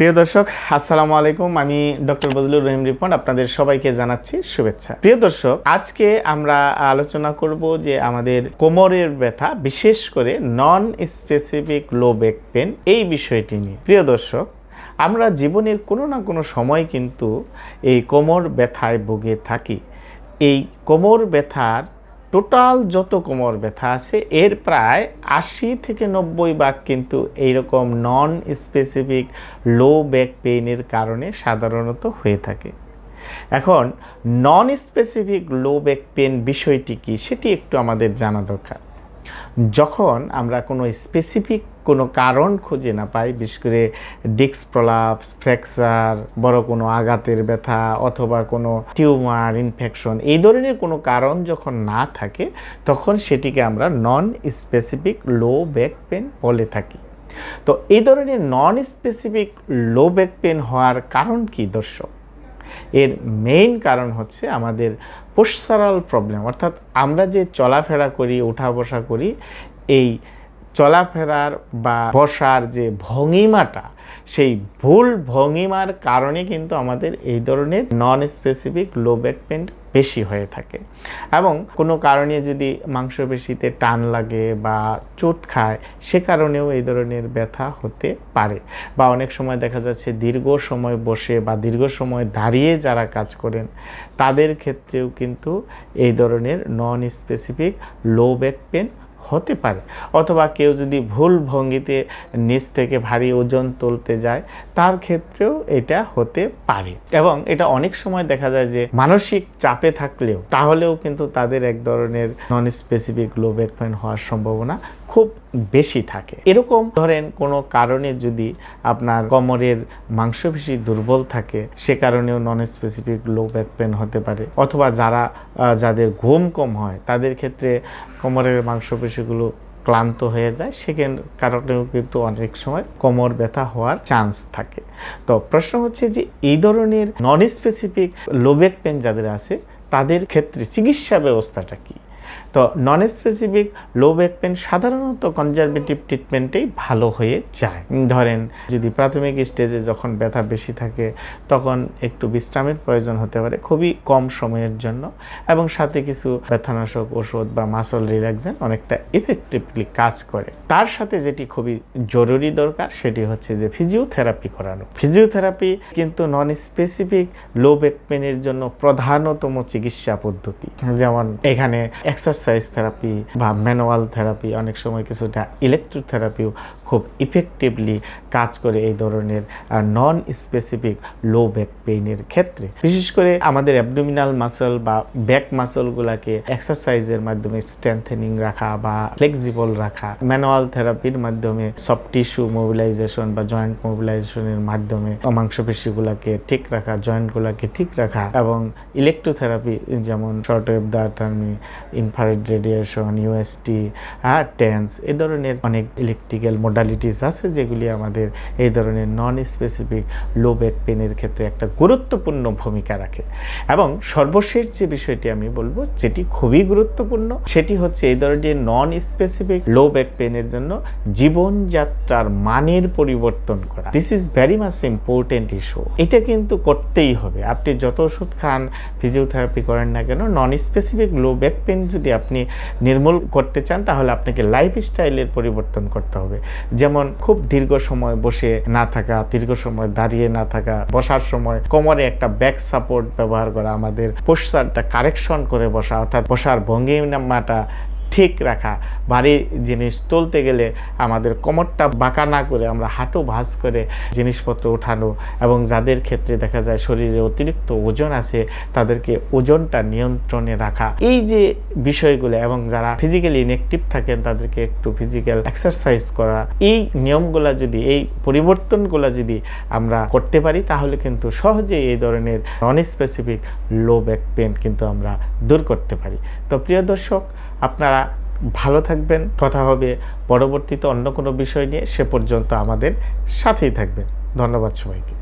প্রিয় দর্শক, আসসালামু আলাইকুম। আমি ডক্টর বজলুর রহিম রিপন, আপনাদের সবাইকে জানাচ্ছি শুভেচ্ছা। প্রিয় দর্শক, আজকে আমরা আলোচনা করব যে আমাদের কোমরের ব্যথা, বিশেষ করে non specific low back pain এই বিষয়টি নিয়ে। প্রিয় দর্শক, আমরা জীবনের কোনো না কোনো সময় কিন্তু এই কোমর ব্যথায় ভুগে থাকি। এই কোমর ব্যথার টোটাল যত কোমর ব্যথা আছে, এর প্রায় আশি থেকে নব্বই ভাগ কিন্তু এইরকম নন স্পেসিফিক লো ব্যাক পেইনের কারণে সাধারণত হয়ে থাকে। এখন non specific low back pain বিষয়টি কি, সেটি একটু আমাদের জানা দরকার। যখন আমরা কোনো স্পেসিফিক কোনো কারণ খুঁজে না পাই, বিশেষ করে ডিস্ক প্রলাপস, ফ্র্যাকচার, বড় কোনো আঘাতের ব্যথা অথবা কোনো টিউমার, ইনফেকশন এই ধরনের কোনো কারণ যখন না থাকে, তখন সেটিকে আমরা non specific low back pain বলে থাকি। তো এই ধরনের non specific low back pain হওয়ার কারণ কি দর্শক? এর মেইন কারণ হচ্ছে আমাদের পোস্টারাল প্রবলেম অর্থাৎ আমরা যে চলাফেরা করি ওঠা বসা করি, এই চলাফেরার বা বসার যে ভঙ্গিমাটা, সেই ভুল ভঙ্গিমার কারণে কিন্তু আমাদের এই ধরনের non specific low back pain বেশি হয়ে থাকে। এবং কোনো কারণে যদি মাংসপেশিতে টান লাগে বা চোট খায়, সে কারণেও এই ধরনের ব্যথা হতে পারে। বা অনেক সময় দেখা যাচ্ছে দীর্ঘ সময় বসে বা দীর্ঘ সময় দাঁড়িয়ে যারা কাজ করেন, তাদের ক্ষেত্রেও কিন্তু এই ধরনের non specific low back pain হতে পারে। অথবা কেউ যদি ভুল ভঙ্গিতে নিচ থেকে ভারী ওজন তুলতে যায়, তার ক্ষেত্রেও এটা হতে পারে। এবং এটা অনেক সময় দেখা যায় যে মানসিক চাপে থাকলেও, তাহলেও কিন্তু তাদের এক ধরনের non specific low back pain হওয়ার সম্ভাবনা খুব বেশি থাকে। এরকম ধরেন কোনো কারণে যদি আপনার কোমরের মাংসপেশি দুর্বল থাকে, সে কারণেও non specific low back pain হতে পারে। অথবা যারা যাদের ঘুম কম হয়, তাদের ক্ষেত্রে কোমরের মাংসপেশিগুলো ক্লান্ত হয়ে যায় সেখান কারণেও কিন্তু অনেক সময় কোমর ব্যথা হওয়ার চান্স থাকে। তো প্রশ্ন হচ্ছে যে, এই ধরনের non specific low back pain যাদের আছে, তাদের ক্ষেত্রে চিকিৎসা ব্যবস্থাটা কী? তো non specific low back pain সাধারণত কনজারভেটিভ ট্রিটমেন্টেই ভালো হয়ে যায়। ধরেন যদি প্রাথমিক স্টেজে যখন ব্যথা বেশি থাকে, তখন একটু বিশ্রামের প্রয়োজন হতে পারে খুবই কম সময়ের জন্য এবং সাথে কিছু ব্যথানাশক ওষুধ বা মাসল রিল্যাক্সেন অনেকটা ইফেক্টিভলি কাজ করে। তার সাথে যেটি খুবই জরুরি দরকার, সেটি হচ্ছে যে ফিজিওথেরাপি করানো। ফিজিওথেরাপি কিন্তু নন স্পেসিফিক লো ব্যাক পেনের জন্য প্রধানতম চিকিৎসা পদ্ধতি। যেমন এখানে এক্সারসাইজ থেরাপি বা ম্যানুয়াল থেরাপি, অনেক সময় কিছুটা ইলেকট্রোথেরাপিও খুব ইফেক্টিভলি কাজ করে এই ধরনের নন স্পেসিফিক লো ব্যাক পেইনের ক্ষেত্রে। বিশেষ করে আমাদের অ্যাবডোমিনাল মাসল বা ব্যাক মাসলগুলোকে এক্সারসাইজের মাধ্যমে স্ট্রেংথেনিং রাখা বা ফ্লেক্সিবল রাখা, ম্যানুয়াল থেরাপির মাধ্যমে সফট টিস্যু মোবিলাইজেশন বা জয়েন্ট মোবিলাইজেশনের মাধ্যমে মাংসপেশিগুলোকে ঠিক রাখা জয়েন্টগুলোকে ঠিক রাখা এবং ইলেকট্রোথেরাপি যেমন short wave diathermy infrared radiation UST আর টেন্স এ ধরনের অনেক ইলেকট্রিক্যাল মোডালিটিস আছে যেগুলি আমাদের এই ধরনের নন স্পেসিফিক লো ব্যাক পেনের ক্ষেত্রে একটা গুরুত্বপূর্ণ ভূমিকা রাখে। এবং সর্বশেষ যে বিষয়টি আমি বলব, যেটি খুবই গুরুত্বপূর্ণ, সেটি হচ্ছে এই ধরনের নন স্পেসিফিক লো ব্যাক পেনের জন্য জীবনযাত্রার মানের পরিবর্তন করা। This is very much important issue এটা কিন্তু করতেই হবে। আপনি যত ওষুধ খান ফিজিওথেরাপি করেন না কেন non specific low back pain যদি আপনি নির্মূল করতে চান, তাহলে আপনাকে লাইফ স্টাইলের পরিবর্তন করতে হবে। যেমন খুব দীর্ঘ সময় বসে না থাকা, দীর্ঘ সময় দাঁড়িয়ে না থাকা, বসার সময় কোমরে একটা ব্যাক সাপোর্ট ব্যবহার করা, আমাদের পোস্টারটা কারেকশন করে বসা, অর্থাৎ বসার ভঙ্গিমাটা ঠিক রাখা। ভারী জিনিস তুলতে গেলে আমাদের কোমরটা বাঁকা না করে আমরা হাঁটু ভাঁজ করে জিনিসপত্র ওঠানো এবং যাদের ক্ষেত্রে দেখা যায় শরীরে অতিরিক্ত ওজন আছে, তাদেরকে ওজনটা নিয়ন্ত্রণে রাখা। এই যে বিষয়গুলো এবং যারা ফিজিক্যালি ইনএক্টিভ থাকেন, তাদেরকে একটু ফিজিক্যাল এক্সারসাইজ করা। এই নিয়মগুলো যদি, এই পরিবর্তনগুলো যদি আমরা করতে পারি, তাহলে কিন্তু সহজেই এই ধরনের non specific low back pain কিন্তু আমরা দূর করতে পারি। তো প্রিয় দর্শক, আপনারা ভালো থাকবেন, কথা হবে পরবর্তীতে অন্য কোনো বিষয় নিয়ে, সে পর্যন্ত আমাদের সাথেই থাকবেন। ধন্যবাদ সবাইকে।